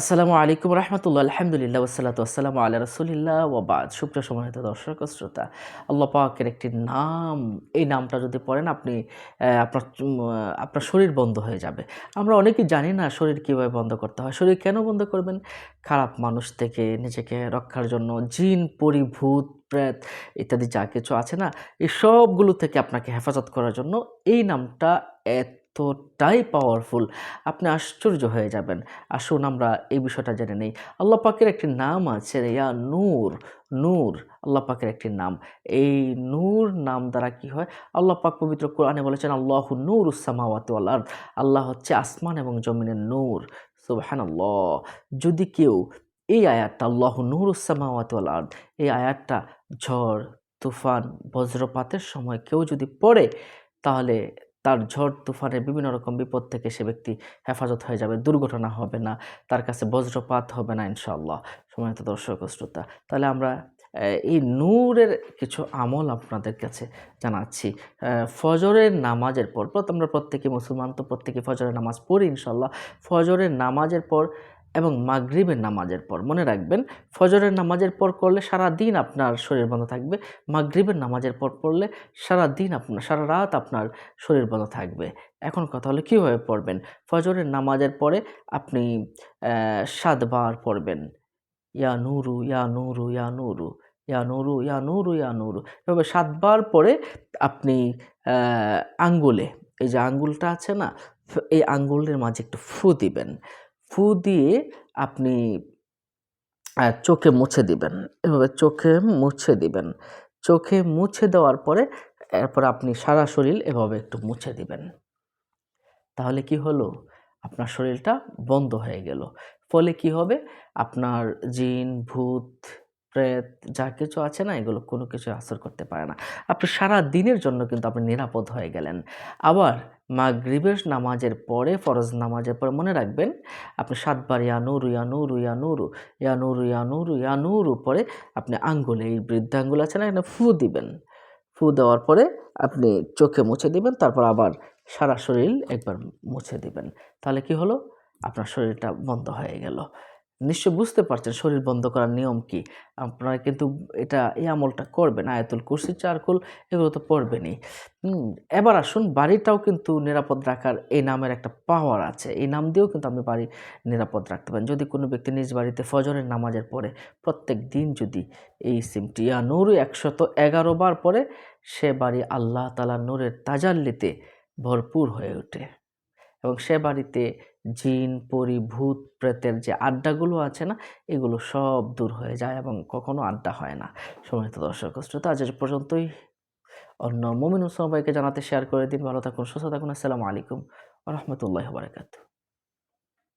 আসসালামু আলাইকুম রহমতুল্লাহ, আলহামদুলিল্লাহ ওসালাত আসসালামু আল্লাহ রসুলিল্লাহ ওবাদ সুপ্রিয় সমাহিত দর্শক শ্রোতা। আল্লাহ পাকের একটি নাম, এই নামটা যদি পড়েন আপনি আপনার আপনার শরীর বন্ধ হয়ে যাবে। আমরা অনেকেই জানি না শরীর কীভাবে বন্ধ করতে হয়। শরীর কেন বন্ধ করবেন? খারাপ মানুষ থেকে নিজেকে রক্ষার জন্য জিন, পরিভূত, প্রেত ইত্যাদি যা কিছু আছে না, এই সবগুলো থেকে আপনাকে হেফাজত করার জন্য এই নামটা এতটাই পাওয়ারফুল আপনি আশ্চর্য হয়ে যাবেন। আসুন আমরা এই বিষয়টা জেনে নেই। আল্লাহ পাকের একটি নাম আছে ইয়া নূর নূর, আল্লাহ পাকের একটি নাম। এই নূর নাম দ্বারা কি হয়? আল্লাহ পাক পবিত্র কোরআনে বলেছেন, আল্লাহ নূর উসামাওয়াত আল্লাহ আল্লাহ হচ্ছে আসমান এবং জমিনের নূর। সুবহান যদি কেউ এই আয়াতটা, আল্লাহ নূর উসামাওয়াত আল্লাহ এই আয়াতটা ঝড়, তুফান, বজ্রপাতের সময় কেউ যদি পড়ে, তাহলে তার ঝড় তুফানে বিভিন্ন রকম বিপদ থেকে সে ব্যক্তি হেফাজত হয়ে যাবে, দুর্ঘটনা হবে না, তার কাছে বজ্রপাত হবে না ইনশাল্লাহ সময়ত দর্শক শ্রোতা, তাহলে আমরা এই নূরের কিছু আমল আপনাদের কাছে জানাচ্ছি। ফজরের নামাজের পর আমরা প্রত্যেকে মুসলমান, তো প্রত্যেকে ফজরের নামাজ পড়ি ইনশাল্লাহ ফজরের নামাজের পর এবং মাগরিবের নামাজের পর, মনে রাখবেন, ফজরের নামাজের পর করলে সারা দিন আপনার শরীর বন্ধ থাকবে, মাগরিবের নামাজের পর পড়লে সারা দিন আপনার সারা রাত আপনার শরীর বন্ধ থাকবে। এখন কথা হলো কীভাবে পড়বেন? ফজরের নামাজের পরে আপনি সাতবার পড়বেন। ইয়া নুরু ইয়া নুরু ইয়া নুরু ইয়া নুরু ইয়া নুরু ইয়া নুরু। এভাবে সাতবার পরে আপনি আঙ্গুলে, এই যে আঙ্গুলটা আছে না এই আঙ্গুলের মাঝে একটু ফু দিবেন। ফু দিয়ে আপনি চোখে মুছে দিবেন। এভাবে চোখে মুছে দিবেন। চোখে মুছে দেওয়ার পরে, এরপর আপনি সারা শরীর এভাবে একটু মুছে দিবেন। তাহলে কি হলো? আপনার শরীরটা বন্ধ হয়ে গেল। ফলে কি হবে? আপনার জিন, ভূত, প্রেত যা কিছু আছে না, এগুলো কোনো কিছু আসর করতে পারে না। আপনি সারা দিনের জন্য কিন্তু আপনি নিরাপদ হয়ে গেলেন। আবার মাগরিবের নামাজের পরে ফরজ নামাজের পরে মনে রাখবেন, আপনি সাতবার ইয়ানুরু ইয়ানুরু ইয়ানুরু ইয়ানুরু ইয়ানুরু ইয়ানুরু পরে আপনি আঙ্গুলে, এই বৃদ্ধাঙ্গুল আছে না, এখানে ফু দিবেন। ফু দেওয়ার পরে আপনি চোখে মুছে দিবেন, তারপর আবার সারা শরীর একবার মুছে দিবেন। তাহলে কি হলো? আপনার শরীরটা বন্ধ হয়ে গেল। নিশ্চয় বুঝতে পারছেন শরীর বন্ধ করার নিয়ম কি। আপনারা কিন্তু এটা, এই আমলটা করবেন, আয়াতুল কুরসি, চারকুল, এগুলো তো পড়বেনই। এবার আসুন বাড়িটাও কিন্তু নিরাপদ রাখার এই নামের একটা পাওয়ার আছে। এই নাম দিয়েও কিন্তু আপনি বাড়ি নিরাপদ রাখতে পারেন। যদি কোনো ব্যক্তি নিজ বাড়িতে ফজরের নামাজের পরে প্রত্যেক দিন যদি এই সিমটি, ইয়া নূর একশত এগারো বার পরে সে বাড়ি আল্লাহ তালা নূরের তাজাল্লিতে ভরপুর হয়ে ওঠে। এবং সে বাড়িতে জিন, পরি, ভূত, প্রেতের যে আড্ডাগুলো আছে না, এগুলো সব দূর হয়ে যায় এবং কখনো আড্ডা হয় না। সম্মানিত দর্শক শ্রোতা, আজ পর্যন্তই। অন্য মমিনুল সবাইকে জানাতে শেয়ার করে দিন। ভালো থাকুন, সুস্থ থাকুন। আসসালামু আলাইকুম রহমতুল্লাহ বারকাত